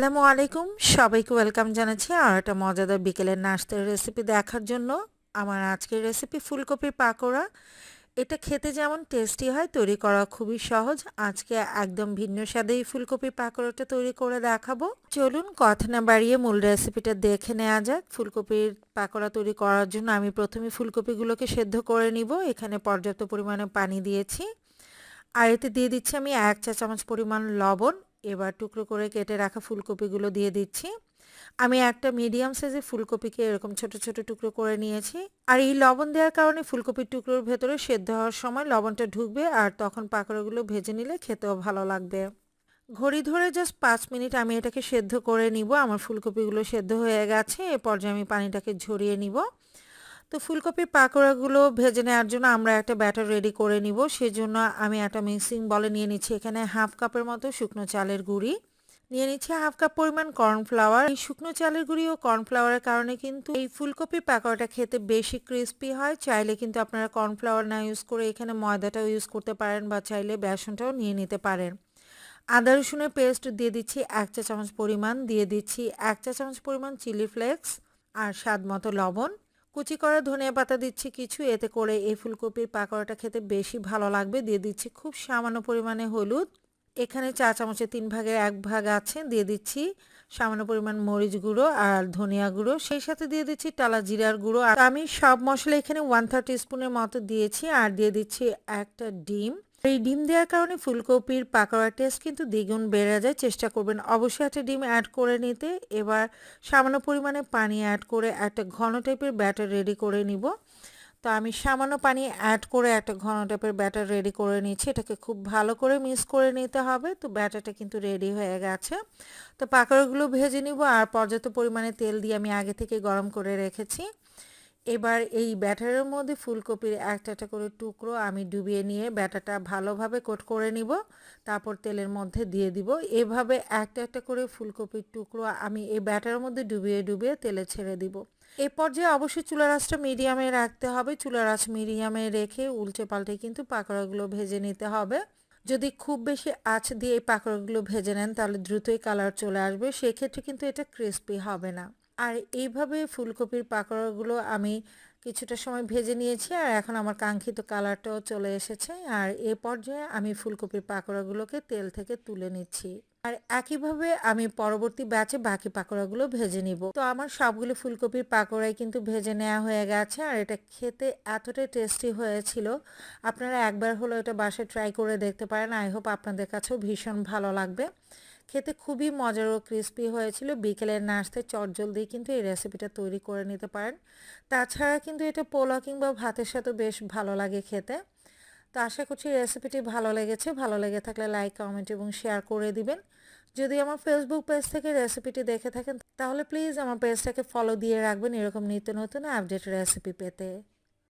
আসসালামু আলাইকুম। সবাইকে ওয়েলকাম জানাচ্ছি আর একটা মজাদার বিকেলের নাস্তার রেসিপি দেখার জন্য। আমার আজকের রেসিপি ফুলকপির পাকোড়া। এটা খেতে যেমন টেস্টি হয়, তৈরি করা খুবই সহজ। আজকে একদম ভিন্ন স্বাদে এই ফুলকপির পাকোড়াটা তৈরি করে দেখাবো। চলুন কথা না বাড়িয়ে মূল রেসিপিটা দেখে নেওয়া যাক। ফুলকপির পাকোড়া তৈরি করার জন্য আমি প্রথমে ফুলকপিগুলোকে সেদ্ধ করে নিব। এখানে পর্যাপ্ত পরিমাণে পানি দিয়েছি। আর এতে দিয়ে দিচ্ছি আমি এক চা চামচ পরিমাণ লবণ এবার টুকরো করে কেটে রাখা ফুলকপিগুলো দিয়ে দিচ্ছি। আমি একটা মিডিয়াম সাইজের ফুলকপিকে এরকম ছোট ছোট টুকরো করে নিয়েছি। আর এই লবণ দেওয়ার কারণে ফুলকপির টুকরোর ভেতরে সেদ্ধ হওয়ার সময় লবণটা ঢুকবে আর তখন পাকোড়াগুলো ভেজে নিলে খেতেও ভালো লাগবে। ঘড়ি ধরে জাস্ট পাঁচ মিনিট আমি এটাকে সেদ্ধ করে নিব। আমার ফুলকপিগুলো সেদ্ধ হয়ে গেছে। এ পর্যায়ে আমি পানিটাকে ঝরিয়ে নিব। তো ফুলকপির পাকোড়াগুলো ভেজে নেওয়ার জন্য আমরা একটা ব্যাটার রেডি করে নিব। সেজন্য আমি একটা মিক্সিং বলে নিয়ে নিচ্ছি। এখানে হাফ কাপের মতো শুকনো চালের গুঁড়ি নিয়ে নিচ্ছি। হাফ কাপ পরিমাণ কর্নফ্লাওয়ার। এই শুকনো চালের গুঁড়ি ও কর্নফ্লাওয়ারের কারণে কিন্তু এই ফুলকপির পাকোড়াটা খেতে বেশি ক্রিস্পি হয়। চাইলে কিন্তু আপনারা কর্নফ্লাওয়ার না ইউজ করে এখানে ময়দাটাও ইউজ করতে পারেন বা চাইলে বেসনটাও নিয়ে নিতে পারেন। আদা, রসুনের পেস্ট দিয়ে দিচ্ছি এক চা চামচ পরিমাণ। দিয়ে দিচ্ছি এক চা চামচ পরিমাণ চিলি ফ্লেক্স আর স্বাদ মতো লবণ। কুচি করা ধনিয়া পাতা দিচ্ছি কিছু, এতে করে এই ফুলকপির পাকোড়াটা খেতে বেশি ভালো লাগবে। দিয়ে দিচ্ছি খুব সামান্য পরিমাণে হলুদ। এখানে চা চামচের তিন ভাগের এক ভাগ আছে, দিয়ে দিচ্ছি সামান্য পরিমাণ মরিচ গুঁড়ো আর ধনিয়া গুঁড়ো। সেই সাথে দিয়ে দিচ্ছি টালা জিরার গুঁড়ো। আর আমি সব মশলা এখানে ওয়ান থার্টি স্পুনের মতো দিয়েছি। আর দিয়ে দিচ্ছি একটা ডিম। এই ডিম দেওয়ার কারণে ফুলকপির পাকোড়ার টেস্ট কিন্তু দ্বিগুণ বেড়ে যায়। চেষ্টা করবেন অবশ্যই একটা ডিম অ্যাড করে নিতে। এবার সামান্য পরিমাণে পানি অ্যাড করে একটা ঘন টাইপের ব্যাটার রেডি করে নিব। তো আমি সামান্য পানি অ্যাড করে একটা ঘন টাইপের ব্যাটার রেডি করে নিচ্ছি এটাকে খুব ভালো করে মিক্স করে নিতে হবে। তো ব্যাটারটা কিন্তু রেডি হয়ে গেছে। তো পাকোড়াগুলো ভেজে নিব। আর পর্যাপ্ত পরিমাণে তেল দিয়ে আমি আগে থেকে গরম করে রেখেছি। এবার এই ব্যাটারের মধ্যে ফুলকপির একটা একটা করে টুকরো আমি ডুবিয়ে নিয়ে ব্যাটাটা ভালোভাবে কোট করে নিব, তারপর তেলের মধ্যে দিয়ে দিব। এভাবে একটা একটা করে ফুলকপির টুকরো আমি এই ব্যাটারের মধ্যে ডুবিয়ে ডুবিয়ে তেলে ছেড়ে দিব। এ পর্যায়ে অবশ্যই চুলার আঁচটা মিডিয়ামে রাখতে হবে। চুলার আঁচ মিডিয়ামে রেখে উল্টে পাল্টে কিন্তু পাকোড়াগুলো ভেজে নিতে হবে। যদি খুব বেশি আঁচ দিয়ে এই পাকোড়াগুলো ভেজে নেন, তাহলে দ্রুতই কালার চলে আসবে। সেক্ষেত্রে কিন্তু এটা ক্রিস্পি হবে না। আর এইভাবে ফুলকপির পাকোড়াগুলো আমি কিছুটা সময় ভেজে নিয়েছি আর এখন আমার কাঙ্ক্ষিত কালারটাও চলে এসেছে আর এ পর্যায়ে আমি ফুলকপির পাকোড়াগুলোকে তেল থেকে তুলে নিচ্ছি। আর একইভাবে আমি পরবর্তী ব্যাচে বাকি পাকোড়াগুলো ভেজে নিব। তো আমার সবগুলো ফুলকপির পাকোড়াই কিন্তু ভেজে নেওয়া হয়ে গেছে আর এটা খেতে এতটাই টেস্টি হয়েছিল। আপনারা একবার হলো এটা বাসায় ট্রাই করে দেখতে পারেন। আই হোপ আপনাদের কাছেও ভীষণ ভালো লাগবে। খেতে খুবই মজার ও ক্রিস্পি হয়েছিল। বিকেলের নাস্তায় চটজলদি কিন্তু এই রেসিপিটা তৈরি করে নিতে পারেন। তাছাড়া কিন্তু এটা পোলাও কিংবা ভাতের সাথে বেশ ভালো লাগে খেতে। তো আশা করছি রেসিপিটি ভালো লেগেছে। ভালো লেগে থাকলে লাইক কমেন্ট এবং শেয়ার করে দিবেন। যদি আমার ফেসবুক পেজ থেকে রেসিপিটি দেখে থাকেন, তাহলে প্লিজ আমার পেজটাকে ফলো দিয়ে রাখবেন এরকম নিত্য নতুন আপডেট রেসিপি পেতে।